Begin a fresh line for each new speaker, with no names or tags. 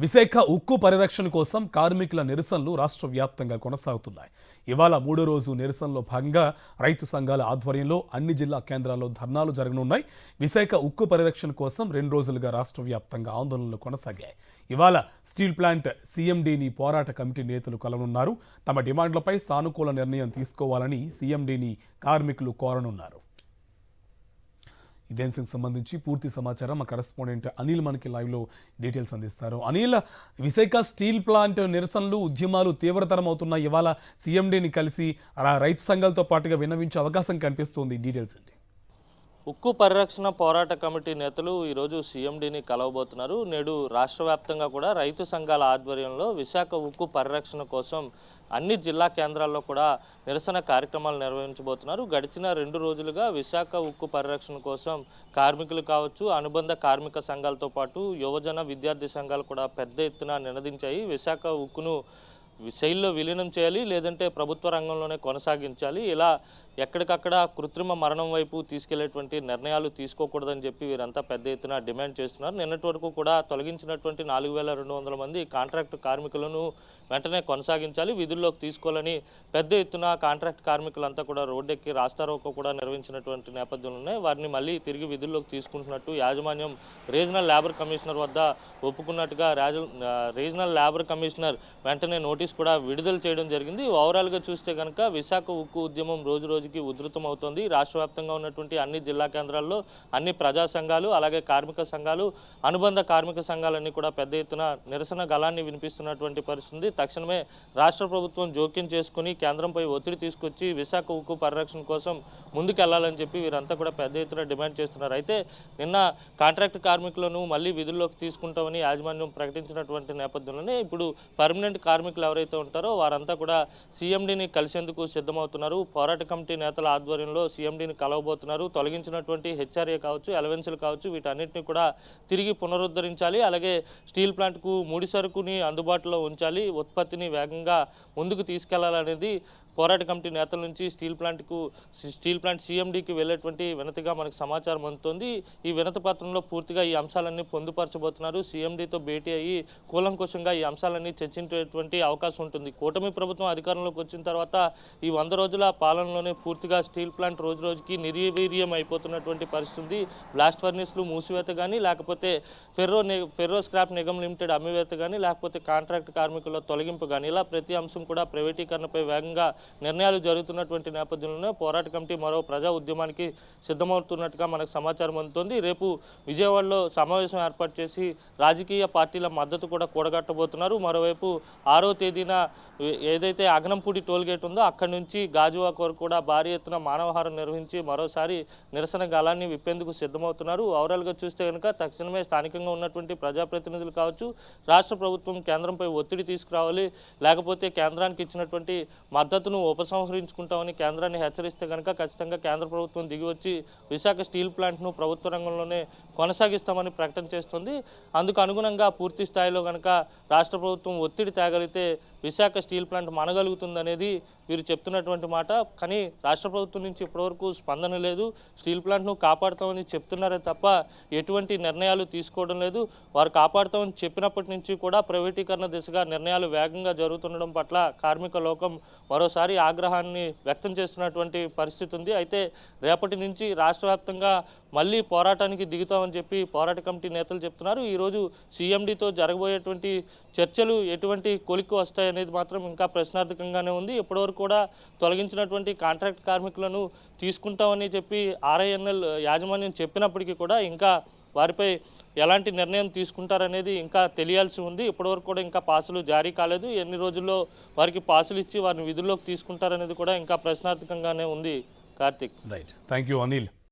విశాఖ ఉక్కు పరిరక్షణ కోసం కార్మికుల నిరసనలు రాష్ట్ర వ్యాప్తంగా కొనసాగుతున్నాయి. ఇవాళ మూడో రోజు నిరసనలో భాగంగా రైతు సంఘాల ఆధ్వర్యంలో అన్ని జిల్లా కేంద్రాల్లో ధర్నాలు జరగనున్నాయి. విశాఖ ఉక్కు పరిరక్షణ కోసం రెండు రోజులుగా రాష్ట్ర వ్యాప్తంగా ఆందోళనలు కొనసాగాయి. ఇవాళ స్టీల్ ప్లాంట్ సీఎండీని పోరాట కమిటీ నేతలు కలవనున్నారు. తమ డిమాండ్లపై సానుకూల నిర్ణయం తీసుకోవాలని సీఎండీని కార్మికులు కోరనున్నారు. ఈ అంశానికి సంబంధించి పూర్తి సమాచారం మా కరెస్పాండెంట్ అనిల్ మనకి లైవ్లో డీటెయిల్స్ అందిస్తారు. అనిల్ విశాఖ స్టీల్ ప్లాంట్ నిరసనలు ఉద్యమాలు తీవ్రతరం అవుతున్న ఇవాళ సీఎండీని కలిసి ఆ రైతు సంఘాలతో పాటుగా విన్నవించే అవకాశం కనిపిస్తోంది. డీటెయిల్స్ ఏంటి?
ఉక్కు పరిరక్షణ పోరాట కమిటీ నేతలు ఈరోజు సీఎండీని కలవబోతున్నారు. నేడు రాష్ట్ర వ్యాప్తంగా కూడా రైతు సంఘాల ఆధ్వర్యంలో విశాఖ ఉక్కు పరిరక్షణ కోసం అన్ని జిల్లా కేంద్రాల్లో కూడా నిరసన కార్యక్రమాలు నిర్వహించబోతున్నారు. గడిచిన రెండు రోజులుగా విశాఖ ఉక్కు పరిరక్షణ కోసం కార్మికులు కావచ్చు అనుబంధ కార్మిక సంఘాలతో పాటు యువజన విద్యార్థి సంఘాలు కూడా పెద్ద ఎత్తున నినదించాయి. విశాఖ ఉక్కును శైలిలో విలీనం చేయాలి లేదంటే ప్రభుత్వ రంగంలోనే కొనసాగించాలి. ఇలా ఎక్కడికక్కడ కృత్రిమ మరణం వైపు తీసుకెళ్ళేటువంటి నిర్ణయాలు తీసుకోకూడదని చెప్పి వీరంతా పెద్ద ఎత్తున డిమాండ్ చేస్తున్నారు. నిన్నటి వరకు కూడా తొలగించినటువంటి నాలుగు వేల రెండు వందల మంది కాంట్రాక్ట్ కార్మికులను వెంటనే కొనసాగించాలి విధుల్లోకి తీసుకోవాలని పెద్ద ఎత్తున కాంట్రాక్ట్ కార్మికులంతా కూడా రోడ్డెక్కి రాస్తారోకో కూడా నిర్వహించినటువంటి నేపథ్యంలో ఉన్నాయి. వారిని మళ్ళీ తిరిగి విధుల్లోకి తీసుకుంటున్నట్టు యాజమాన్యం రీజనల్ లేబర్ కమిషనర్ వద్ద ఒప్పుకున్నట్టుగా రాజ రీజనల్ లేబర్ కమిషనర్ వెంటనే నోటీస్ కూడా విడుదల చేయడం జరిగింది. ఓవరాల్గా చూస్తే కనుక విశాఖ ఉక్కు ఉద్యమం రోజు రోజుకి ఉధృతం అవుతోంది రాష్ట్ర వ్యాప్తంగా ఉన్నటువంటి అన్ని జిల్లా కేంద్రాల్లో అన్ని ప్రజా సంఘాలు అలాగే కార్మిక సంఘాలు అనుబంధ కార్మిక సంఘాలన్నీ కూడా పెద్ద ఎత్తున నిరసన గలాన్ని వినిపిస్తున్నటువంటి పరిస్థితి. తక్షణమే రాష్ట్ర ప్రభుత్వం జోక్యం చేసుకుని కేంద్రంపై ఒత్తిడి తీసుకొచ్చి విశాఖ ఉక్కు పరిరక్షణ కోసం ముందుకెళ్ళాలని చెప్పి వీరంతా కూడా పెద్ద ఎత్తున డిమాండ్ చేస్తున్నారు. అయితే నిన్న కాంట్రాక్ట్ కార్మికులను మళ్ళీ విధుల్లోకి తీసుకుంటామని యాజమాన్యం ప్రకటించినటువంటి నేపథ్యంలోనే ఇప్పుడు పర్మనెంట్ కార్మికులు ఎవరైతే ఉంటారో వారంతా కూడా సీఎండీని కలిసేందుకు సిద్ధమవుతున్నారు. పోరాట కమిటీ నేతల ఆధ్వర్యంలో సీఎండీని కలవబోతున్నారు. తొలగించినటువంటి హెచ్ఆర్ఏ కావచ్చు ఎలవెన్సులు కావచ్చు వీటన్నిటిని కూడా తిరిగి పునరుద్ధరించాలి. అలాగే స్టీల్ ప్లాంట్కు ముడి సరుకుని అందుబాటులో ఉంచాలి. ఉత్పత్తిని వేగంగా ముందుకు తీసుకెళ్ళాలనేది పోరాట కమిటీ నేతల నుంచి స్టీల్ ప్లాంట్కు స్టీల్ ప్లాంట్ సీఎండీకి వెళ్ళేటువంటి వినతిగా మనకు సమాచారం అందుతోంది. ఈ వినతి పత్రంలో పూర్తిగా ఈ అంశాలన్నీ పొందుపరచబోతున్నారు. సీఎండీతో భేటీ అయ్యి కూలంకోశంగా ఈ అంశాలన్నీ చర్చించేటువంటి అవకాశం ఉంటుంది. కూటమి ప్రభుత్వం అధికారంలోకి వచ్చిన తర్వాత ఈ వంద రోజుల పాలనలోనే పూర్తిగా స్టీల్ ప్లాంట్ రోజు రోజుకి నిర్వీర్యం అయిపోతున్నటువంటి పరిస్థితి బ్లాస్ట్ ఫర్నిస్లు మూసివేత కానీ లేకపోతే ferro ferro scrap Nigam limited అమ్మివేత కానీ లేకపోతే కాంట్రాక్ట్ కార్మికుల తొలగింపు కానీ ఇలా ప్రతి అంశం కూడా ప్రైవేటీకరణపై వేగంగా నిర్ణయాలు జరుగుతున్నటువంటి నేపథ్యంలోనే పోరాట కమిటీ మరో ప్రజా ఉద్యమానికి సిద్ధమవుతున్నట్టుగా మనకు సమాచారం అందుతోంది. రేపు విజయవాడలో సమావేశం ఏర్పాటు చేసి రాజకీయ పార్టీల మద్దతు కూడా కూడగట్టబోతున్నారు. మరోవైపు ఆరో తేదీన ఏదైతే అగనంపూడి టోల్గేట్ ఉందో అక్కడి నుంచి గాజువాక్ వరకు కూడా భారీ ఎత్తున మానవహారం నిర్వహించి మరోసారి నిరసన గాలాన్ని విప్పేందుకు సిద్ధమవుతున్నారు. ఓవరాల్గా చూస్తే కనుక తక్షణమే స్థానికంగా ఉన్నటువంటి ప్రజాప్రతినిధులు కావచ్చు రాష్ట్ర ప్రభుత్వం కేంద్రంపై ఒత్తిడి తీసుకురావాలి లేకపోతే కేంద్రానికి ఇచ్చినటువంటి మద్దతును ఉపసంహరించుకుంటామని కేంద్రాన్ని హెచ్చరిస్తే కనుక ఖచ్చితంగా కేంద్ర ప్రభుత్వం దిగి వచ్చి విశాఖ స్టీల్ ప్లాంట్ను ప్రభుత్వ రంగంలోనే కొనసాగిస్తామని ప్రకటన చేస్తుంది. అందుకు అనుగుణంగా పూర్తి స్థాయిలో కనుక రాష్ట్ర ప్రభుత్వం ఒత్తిడి తేగలిగితే విశాఖ స్టీల్ ప్లాంట్ మనగలుగుతుందనేది వీరు చెప్తున్నటువంటి మాట. కానీ రాష్ట్ర ప్రభుత్వం నుంచి ఇప్పటివరకు స్పందన లేదు. స్టీల్ ప్లాంట్ను కాపాడుతామని చెప్తున్నారే తప్ప ఎటువంటి నిర్ణయాలు తీసుకోవడం లేదు. వారు కాపాడుతామని చెప్పినప్పటి నుంచి కూడా ప్రైవేటీకరణ దిశగా నిర్ణయాలు వేగంగా జరుగుతుండడం పట్ల కార్మిక లోకం మరోసారి ఆగ్రహాన్ని వ్యక్తం చేస్తున్నటువంటి పరిస్థితి ఉంది. అయితే రేపటి నుంచి రాష్ట్ర మళ్ళీ పోరాటానికి దిగుతామని చెప్పి పోరాట కమిటీ నేతలు చెప్తున్నారు. ఈరోజు సీఎండీతో జరగబోయేటువంటి చర్చలు ఎటువంటి కొలిక్కి వస్తాయనేది మాత్రం ఇంకా ప్రశ్నార్థకంగానే ఉంది. ఇప్పటివరకు కూడా తొలగించినటువంటి కాంట్రాక్ట్ కార్మికులను తీసుకుంటామని చెప్పి ఆర్ఐఎన్ఎల్ యాజమాన్యం చెప్పినప్పటికీ కూడా ఇంకా వారిపై ఎలాంటి నిర్ణయం తీసుకుంటారనేది ఇంకా తెలియాల్సి ఉంది. ఇప్పటివరకు కూడా ఇంకా పాసులు జారీ కాలేదు. ఎన్ని రోజుల్లో వారికి పాసులు ఇచ్చి వారిని విధుల్లోకి తీసుకుంటారనేది కూడా ఇంకా ప్రశ్నార్థకంగానే ఉంది కార్తిక్.
Right thank Anil